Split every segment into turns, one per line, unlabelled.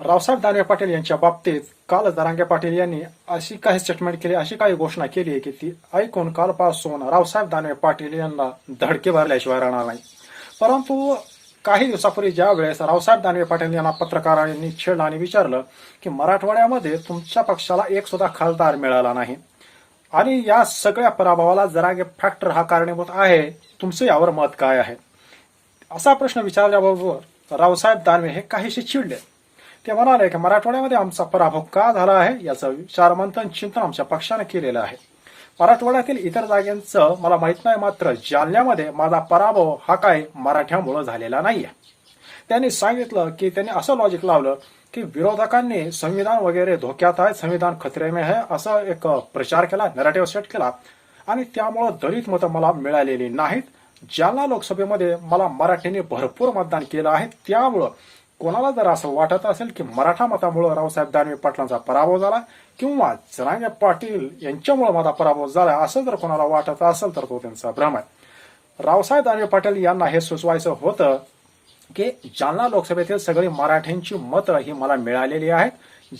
रावसाहेब दानवे पाटील यांच्या बाबतीत काल दरांगे पाटील यांनी अशी काही स्टेटमेंट केली अशी काही घोषणा केली आहे की ती ऐकून कालपासून रावसाहेब दानवे पाटील यांना धडके भरल्याशिवाय राहणार नाही. परंतु काही दिवसापूर्वी ज्या वेळेस रावसाहेब दानवे पाटील यांना पत्रकारांनी छेडलं आणि विचारलं की मराठवाड्यामध्ये तुमच्या पक्षाला एक सुद्धा खासदार मिळाला नाही आणि या सगळ्या पराभवाला जरागे फॅक्टर हा कारणीभूत आहे तुमचं यावर मत काय आहे? असा प्रश्न विचारल्याबरोबर रावसाहेब दानवे हे काहीशी चिडले ते म्हणाले की मराठवाड्यामध्ये आमचा पराभव का झाला आहे याचं विचारमंथन चिंतन आमच्या पक्षाने केलेलं आहे. मराठवाड्यातील इतर जागांचं मला माहीत नाही मात्र जालन्यामध्ये माझा पराभव हा काय मराठ्यामुळं झालेला नाहीये. त्यांनी सांगितलं की त्यांनी असं लॉजिक लावलं की विरोधकांनी संविधान वगैरे धोक्यात आहे संविधान खतरे में है असं एक प्रचार केला नॅरेटिव्ह सेट केला. आणि त्यामुळं दलित मतं मला मिळालेली नाहीत. जालना लोकसभेमध्ये मला मराठीने भरपूर मतदान केलं आहे. त्यामुळं कोणाला जर असं वाटत असेल की मराठा मतामुळं रावसाहेब दानवे पाटलांचा पराभव झाला किंवा जरांगे पाटील यांच्यामुळे माझा पराभव झाला असं जर कोणाला वाटत असेल तर तो त्यांचा भ्रम आहे. रावसाहेब दानवे पाटील यांना हे सुचवायचं होतं की जालना लोकसभेतील सगळी मराठ्यांची मतं ही मला मिळालेली आहेत.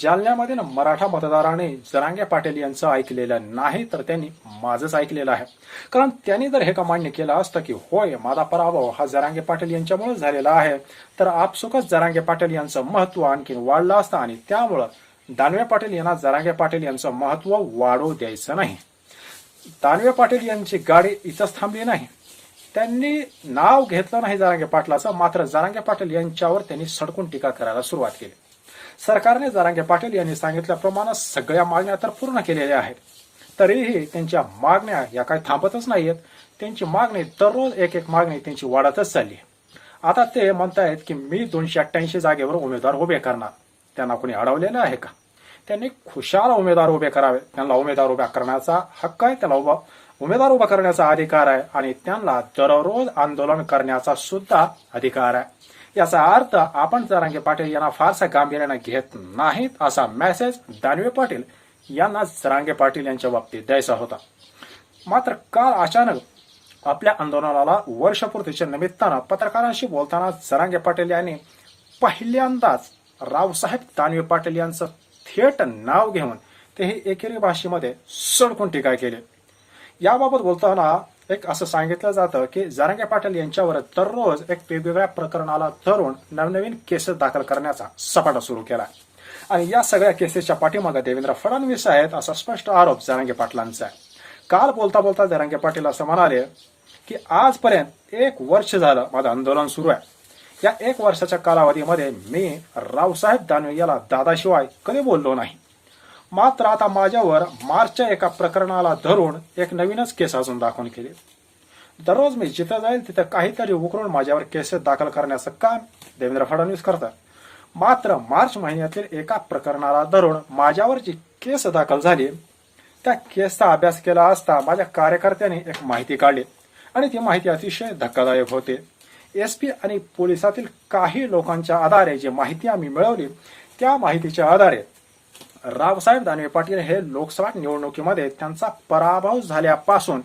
जालन्यामध्ये ना मराठा मतदाराने जरांगे पाटील यांचं ऐकलेलं नाही तर त्यांनी माझंच ऐकलेलं आहे. कारण त्यांनी जर हे का केलं असतं की होय माझा पराभव हा जरांगे पाटील यांच्यामुळे झालेला आहे. तर आपसुकच जरांगे पाटील यांचं महत्त्व आणखी वाढलं असतं आणि त्यामुळं दानवे पाटील यांना जरांगे पाटील यांचं महत्त्व वाढू द्यायचं नाही. दानवे पाटील यांची गाडी इथंच थांबली नाही. त्यांनी नाव घेतलं नाही जारांगे पाटलाचं मात्र जारांगे पाटील यांच्यावर त्यांनी सडकून टीका करायला सुरुवात केली. सरकारने जारांगे पाटील यांनी सांगितल्याप्रमाणे सगळ्या मागण्या तर पूर्ण केलेल्या आहेत. तरीही त्यांच्या मागण्या या काही थांबतच नाहीयेत. त्यांची मागणी दररोज एक एक मागणी त्यांची वाढतच चालली आता ते म्हणतायत की मी दोनशे अठ्ठ्याऐंशी जागेवर उमेदवार उभे करणार. त्यांना कोणी अडवलेलं आहे का? त्यांनी खुशाल उमेदवार उभे करावे. त्यांना उमेदवार उभा करण्याचा हक्क आहे. त्याला उभा उमेदवार उभा करण्याचा अधिकार आहे आणि त्यांना दररोज आंदोलन करण्याचा सुद्धा अधिकार आहे. याचा अर्थ आपण जरांगे पाटील यांना फारसा गांभीर्याने घेत नाहीत असा मेसेज दानवे पाटील यांना जरांगे पाटील यांच्या बाबतीत द्यायचा होता. मात्र काल अचानक आपल्या आंदोलनाला वर्षपूर्तीच्या निमित्तानं पत्रकारांशी बोलताना जरांगे पाटील यांनी पहिल्यांदाच रावसाहेब दानवे पाटील यांचं थेट नाव घेऊन तेही एकेरी भाषेमध्ये सडकून टीका केली. याबाबत बोलताना एक असं सांगितलं जातं की जारंगे पाटील यांच्यावर दररोज एक वेगवेगळ्या प्रकरणाला धरून नवनवीन केसेस दाखल करण्याचा सपाटा सुरू केला. आणि या सगळ्या केसेसच्या पाठीमागे देवेंद्र फडणवीस आहेत असा स्पष्ट आरोप जरांगे पाटलांचा आहे. काल बोलता बोलता जरांगे पाटील असं म्हणाले की आजपर्यंत एक वर्ष झालं माझं आंदोलन सुरू आहे. या एक वर्षाच्या कालावधीमध्ये मी रावसाहेब दानवे याला दादाशिवाय कधी बोललो नाही. मात्र आता माझ्यावर मार्चच्या एका प्रकरणाला धरून एक नवीनच केस अजून दाखवून केली. दररोज मी जिथं जाईल तिथं काहीतरी उकरून माझ्यावर केसेस दाखल करण्याचं काम देवेंद्र फडणवीस करतात. मात्र मार्च महिन्यातील एका प्रकरणाला धरून माझ्यावर जी केस दाखल झाली त्या केसचा अभ्यास केला असता माझ्या कार्यकर्त्यांनी एक माहिती काढली आणि ती माहिती अतिशय धक्कादायक होते. एस पी आणि पोलिसातील काही लोकांच्या आधारे जी माहिती आम्ही मिळवली त्या माहितीच्या आधारे रावसाहेब दानवे पाटील हे लोकसभा निवडणुकीमध्ये त्यांचा पराभव झाल्यापासून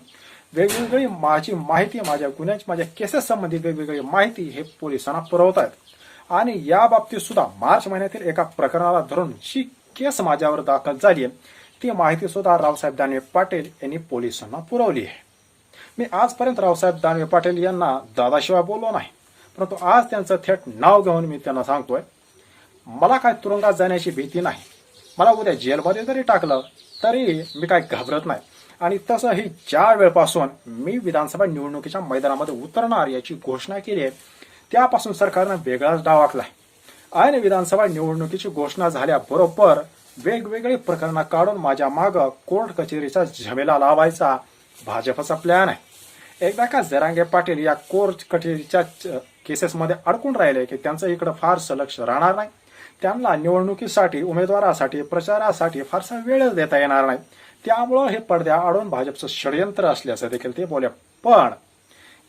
वेगवेगळी माझी माहिती माझ्या गुन्ह्याची माझ्या केसेस संबंधी वेगवेगळी माहिती हे पोलिसांना पुरवत आहेत आणि या बाबतीत सुद्धा मार्च महिन्यातील एका प्रकरणाला धरून जी केस माझ्यावर दाखल झाली आहे ती माहिती सुद्धा रावसाहेब दानवे पाटील यांनी पोलिसांना पुरवली आहे. मी आजपर्यंत रावसाहेब दानवे पाटील यांना दादाशिवाय बोललो नाही परंतु आज त्यांचं थेट नाव घेऊन मी त्यांना सांगतोय मला काय तुरुंगात जाण्याची भीती नाही. मला उद्या जेलमध्ये जरी टाकलं तरी मी काय घाबरत नाही. आणि तसंही ज्या वेळपासून मी विधानसभा निवडणुकीच्या मैदानामध्ये उतरणार याची घोषणा केली आहे त्यापासून सरकारनं वेगळाच डाव आखलाय. आणि विधानसभा निवडणुकीची घोषणा झाल्याबरोबर वेगवेगळी प्रकरणं काढून माझ्या माग कोर्ट कचेरीचा झमेला लावायचा भाजपचा प्लॅन आहे. एकदा का जरांगे पाटील या कोर्ट कचेरीच्या केसेसमध्ये अडकून राहिले की त्यांचं इकडं फारसं लक्ष राहणार नाही? त्यांना निवडणुकीसाठी उमेदवारासाठी प्रचारासाठी फारसा वेळच देता येणार नाही. त्यामुळं हे पडद्या आडून भाजपचं षडयंत्र असल्याचं देखील ते बोलले. पण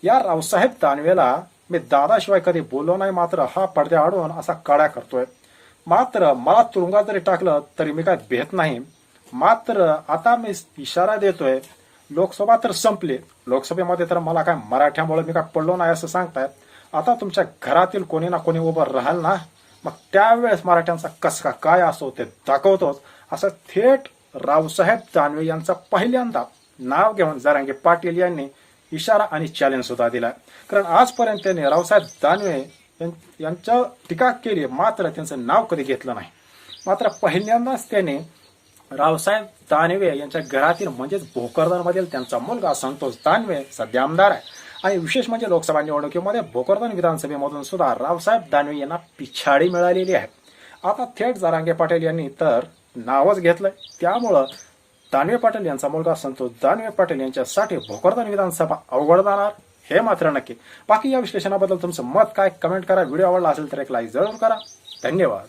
या रावसाहेब दानवेला मी दादाशिवाय कधी बोललो नाही मात्र हा पडद्या आडून असा काड्या करतोय. मात्र मला तुरुंगात जरी टाकलं तरी मी काय भेट नाही. मात्र आता मी इशारा देतोय लोकसभा तर संपली. लोकसभेमध्ये तर मला काय मराठ्यामुळे मी काय पडलो नाही असं सांगतायत. आता तुमच्या घरातील कोणी ना कोणी उभं राहाल ना? मग त्यावेळेस मराठ्यांचा कसका काय असो ते दाखवतोच असं थेट रावसाहेब दानवे यांचा पहिल्यांदा नाव घेऊन जरांगे पाटील यांनी इशारा आणि चॅलेंज सुद्धा दिला. कारण आजपर्यंत त्यांनी रावसाहेब दानवे यां- यांच्या टीका केली मात्र त्यांचं नाव कधी घेतलं नाही. मात्र पहिल्यांदाच त्याने रावसाहेब दानवे यांच्या घरातील म्हणजेच भोकरदनमधील त्यांचा मुलगा संतोष दानवे सध्या आमदार आहे. आणि विशेष म्हणजे लोकसभा निवडणुकीमध्ये भोकरदन विधानसभेमधून सुद्धा रावसाहेब दानवे यांना पिछाडी मिळालेली आहे. आता थेट जरांगे पाटील यांनी तर नावच घेतलंय. त्यामुळं दानवे पाटील यांचा मुलगा संतोष दानवे पाटील यांच्यासाठी भोकरदन विधानसभा अवघड जाणार हे मात्र नक्की. बाकी या विश्लेषणाबद्दल तुमचं मत काय? कमेंट करा. व्हिडिओ आवडला असेल तर एक लाईक जरूर करा. धन्यवाद.